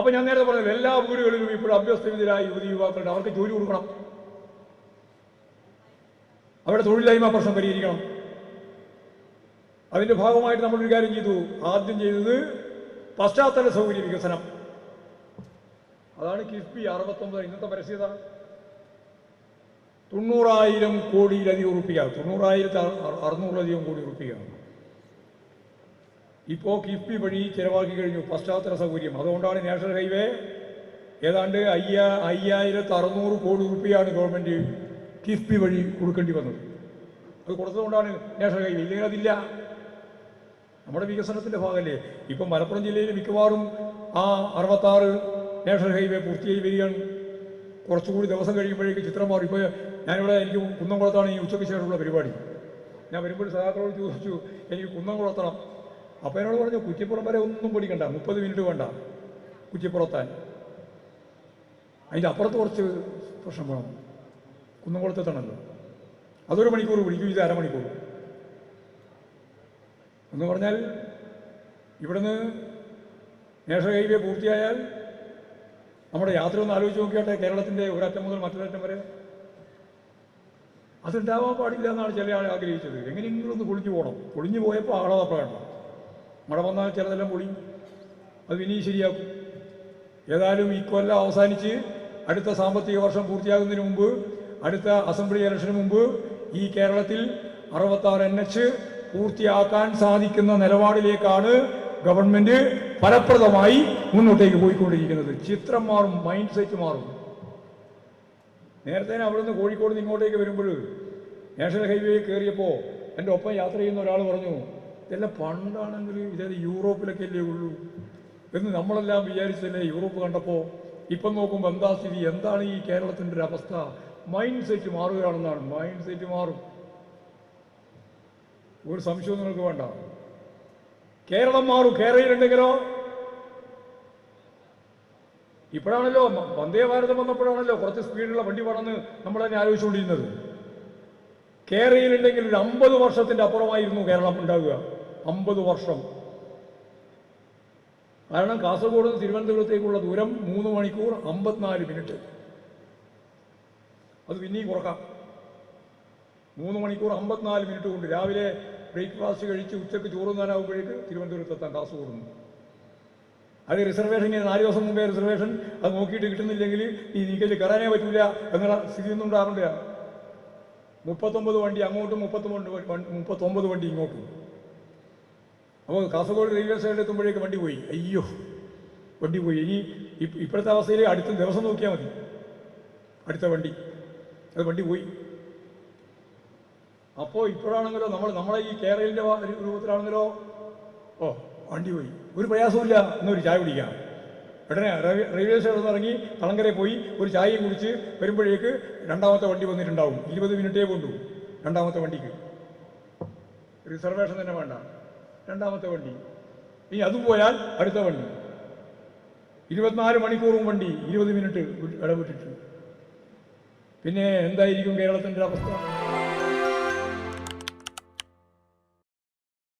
അപ്പൊ ഞാൻ നേരത്തെ പറഞ്ഞല്ലോ എല്ലാ വീടുകളിലും ഇപ്പോൾ അഭ്യസ്തവിധരായ യുവതി യുവാക്കളുടെ അവർക്ക് ജോലി കൊടുക്കണം. അവരുടെ തൊഴിലില്ലായ്മ പ്രശ്നം പരിഹരിക്കണം. അതിന്റെ ഭാഗമായിട്ട് നമ്മൾ ഒരു കാര്യം ചെയ്തു. ആദ്യം ചെയ്തത് പശ്ചാത്തല സൗകര്യ വികസനം. അതാണ് കിഫ്ബി അറുപത്തൊമ്പത്. ഇന്നത്തെ പരസ്യത തൊണ്ണൂറായിരം കോടിയിലധികം ഉറപ്പിക്കുക തൊണ്ണൂറായിരത്തി അറു- അറു- അറുന്നൂറിലധികം കോടി ഉറുപ്പിക. ഇപ്പോൾ കിഫ്ബി വഴി ചിലവാക്കി കഴിഞ്ഞു. പശ്ചാത്തല സൗകര്യം. അതുകൊണ്ടാണ് നാഷണൽ ഹൈവേ ഏതാണ്ട് അയ്യ അയ്യായിരത്തി അറുന്നൂറ് കോടി രൂപയാണ് ഗവൺമെന്റ് കിഫ്ബി വഴി കൊടുക്കേണ്ടി വന്നത്. അത് കൊടുത്തതുകൊണ്ടാണ് നാഷണൽ ഹൈവേ. ഇല്ലെങ്കിൽ അതില്ല. നമ്മുടെ വികസനത്തിന്റെ ഭാഗമല്ലേ ഇപ്പം മലപ്പുറം ജില്ലയിൽ മിക്കവാറും ആ അറുപത്താറ് നാഷണൽ ഹൈവേ പൂർത്തിയായി വരികയാണ്. കുറച്ചുകൂടി ദിവസം കഴിയുമ്പോഴേക്ക് ചിത്രം മാറി. ഇപ്പോൾ ഞാനിവിടെ എനിക്ക് കുന്നംകുളത്താണ് ഈ ഉച്ചയ്ക്ക് ശേഷമുള്ള പരിപാടി. ഞാൻ വരുമ്പോൾ സഹാക്കളോട് ചോദിച്ചു എനിക്ക് കുന്നംകുളത്തണം അപ്പോൾ എന്നോട് പറഞ്ഞു കുറ്റിപ്പുറം വരെ ഒന്നും പഠിക്കണ്ട മുപ്പത് മിനിറ്റ് വേണ്ട കുറ്റിപ്പുറത്താൻ. അതിന്റെ അപ്പുറത്ത് കുറച്ച് പ്രശ്നം വേണം. കുന്നംകുളത്തെത്തണമല്ലോ അതൊരു മണിക്കൂർ പിടിക്കും ഇത് അരമണിക്കൂർ. എന്ന് പറഞ്ഞാൽ ഇവിടുന്ന് നാഷണൽ ഹൈവേ പൂർത്തിയായാൽ നമ്മുടെ യാത്ര ഒന്ന് ആലോചിച്ച് നോക്കിയാട്ടെ കേരളത്തിന്റെ ഒരറ്റം മുതൽ മറ്റൊരറ്റം വരെ. അതുണ്ടാവാൻ പാടില്ല എന്നാണ് ചില ആൾ ആഗ്രഹിച്ചത്. എങ്ങനെയെങ്കിലും ഒന്ന് കുളിഞ്ഞു പോകണം കുളിഞ്ഞു പോയപ്പോൾ ആഹ്ലാദപ്പെടണം മഴ വന്നാൽ ചിലതെല്ലാം പൊളിയും അത് ഇനിയും ശരിയാക്കും. ഏതായാലും ഈ കൊല്ലം അവസാനിച്ച് അടുത്ത സാമ്പത്തിക വർഷം പൂർത്തിയാകുന്നതിന് മുമ്പ് അടുത്ത അസംബ്ലി ഇലക്ഷന് മുമ്പ് ഈ കേരളത്തിൽ അറുപത്താറ് എൻ എച്ച് പൂർത്തിയാക്കാൻ സാധിക്കുന്ന നിലപാടിലേക്കാണ് ഗവൺമെന്റ് ഫലപ്രദമായി മുന്നോട്ടേക്ക് പോയിക്കൊണ്ടിരിക്കുന്നത്. ചിത്രം മാറും മൈൻഡ് സെറ്റ് മാറും. നേരത്തെ അവിടുന്ന് കോഴിക്കോട് നിന്ന് ഇങ്ങോട്ടേക്ക് വരുമ്പോൾ നാഷണൽ ഹൈവേ കയറിയപ്പോൾ എന്റെ ഒപ്പം യാത്ര ചെയ്യുന്ന ഒരാൾ പറഞ്ഞു ഇതെല്ലാം പണ്ടാണെങ്കിൽ ഇതേത് യൂറോപ്പിലൊക്കെ അല്ലേ ഉള്ളൂ. എന്ന് നമ്മളെല്ലാം വിചാരിച്ചല്ലേ യൂറോപ്പ് കണ്ടപ്പോൾ ഇപ്പം നോക്കുമ്പോൾ എന്താ സ്ഥിതി? എന്താണ് ഈ കേരളത്തിന്റെ ഒരു അവസ്ഥ? മൈൻഡ് സെറ്റ് മാറുകയാണെന്നാണ്. മൈൻഡ് സെറ്റ് മാറും. ഒരു സംശയവും നിങ്ങൾക്ക് വേണ്ട. കേരളം മാറും. കേരളയിലുണ്ടെങ്കിലോ ഇപ്പോഴാണല്ലോ വന്ദേ ഭാരതം വന്നപ്പോഴാണല്ലോ കുറച്ച് സ്പീഡുള്ള വണ്ടി വേണമെന്ന് നമ്മൾ തന്നെ ആലോചിച്ചുകൊണ്ടിരുന്നത്. കേരളയിലുണ്ടെങ്കിൽ ഒരു അമ്പത് വർഷത്തിന്റെ അപ്പുറമായിരുന്നു കേരളം ഉണ്ടാവുക. അമ്പത് വർഷം. കാരണം കാസർഗോഡ് നിന്ന് തിരുവനന്തപുരത്തേക്കുള്ള ദൂരം മൂന്ന് മണിക്കൂർ അമ്പത്തിനാല് മിനിറ്റ്. അത് പിന്നെയും കുറക്കാം. മൂന്ന് മണിക്കൂർ അമ്പത്തിനാല് മിനിറ്റ് കൊണ്ട് രാവിലെ ബ്രേക്ക്ഫാസ്റ്റ് കഴിച്ച് ഉച്ചയ്ക്ക് ചോറുന്നാനാകുമ്പോഴേക്ക് തിരുവനന്തപുരത്ത് എത്താൻ കാസർഗോഡ് നിന്ന്. അത് റിസർവേഷൻ ഇങ്ങനെ നാല് ദിവസം മുമ്പേ റിസർവേഷൻ അത് നോക്കിയിട്ട് കിട്ടുന്നില്ലെങ്കിൽ ഈ നീക്കൽ കയറാനേ പറ്റില്ല എന്നുള്ള സ്ഥിതിയൊന്നും ഉണ്ടാകേണ്ടതാണ് മുപ്പത്തൊമ്പത് വണ്ടി അങ്ങോട്ടും മുപ്പത്തൊമ്പത് മുപ്പത്തൊമ്പത് വണ്ടി ഇങ്ങോട്ടും. അപ്പോൾ കാസർഗോഡ് റെയിൽവേ സ്റ്റേഷനിൽ എത്തുമ്പോഴേക്ക് വണ്ടി പോയി. അയ്യോ വണ്ടി പോയി. ഇനി ഇപ്പ- ഇപ്പോഴത്തെ അവസ്ഥയിൽ അടുത്ത ദിവസം നോക്കിയാൽ മതി. അടുത്ത വണ്ടി. അത് വണ്ടി പോയി. അപ്പോൾ ഇപ്പോഴാണെങ്കിലോ നമ്മൾ നമ്മളെ ഈ കേരളിന്റെ രൂപത്തിലാണെങ്കിലോ? ഓ വണ്ടി പോയി. ഒരു പ്രയാസമില്ല എന്നൊരു ചായ കുടിക്കാം. ഉടനെ റെയിൽവേ സ്റ്റേഷനിൽ ഇറങ്ങി തളങ്കരെ പോയി ഒരു ചായയും കുടിച്ച് വരുമ്പോഴേക്ക് രണ്ടാമത്തെ വണ്ടി വന്നിട്ടുണ്ടാവും. ഇരുപത് മിനിറ്റേ കൊണ്ടു രണ്ടാമത്തെ വണ്ടിക്ക്. റിസർവേഷൻ തന്നെ വേണ്ട. രണ്ടാമത്തെ വണ്ടി. ഇനി അതും പോയാൽ അടുത്ത വണ്ടി. ഇരുപത്തിനാല് മണിക്കൂറും വണ്ടി ഇരുപത് മിനിറ്റ് വിട്ട് ഇടവിട്ടിട്ട്. പിന്നെ എന്തായിരിക്കും കേരളത്തിന്റെ അവസ്ഥ?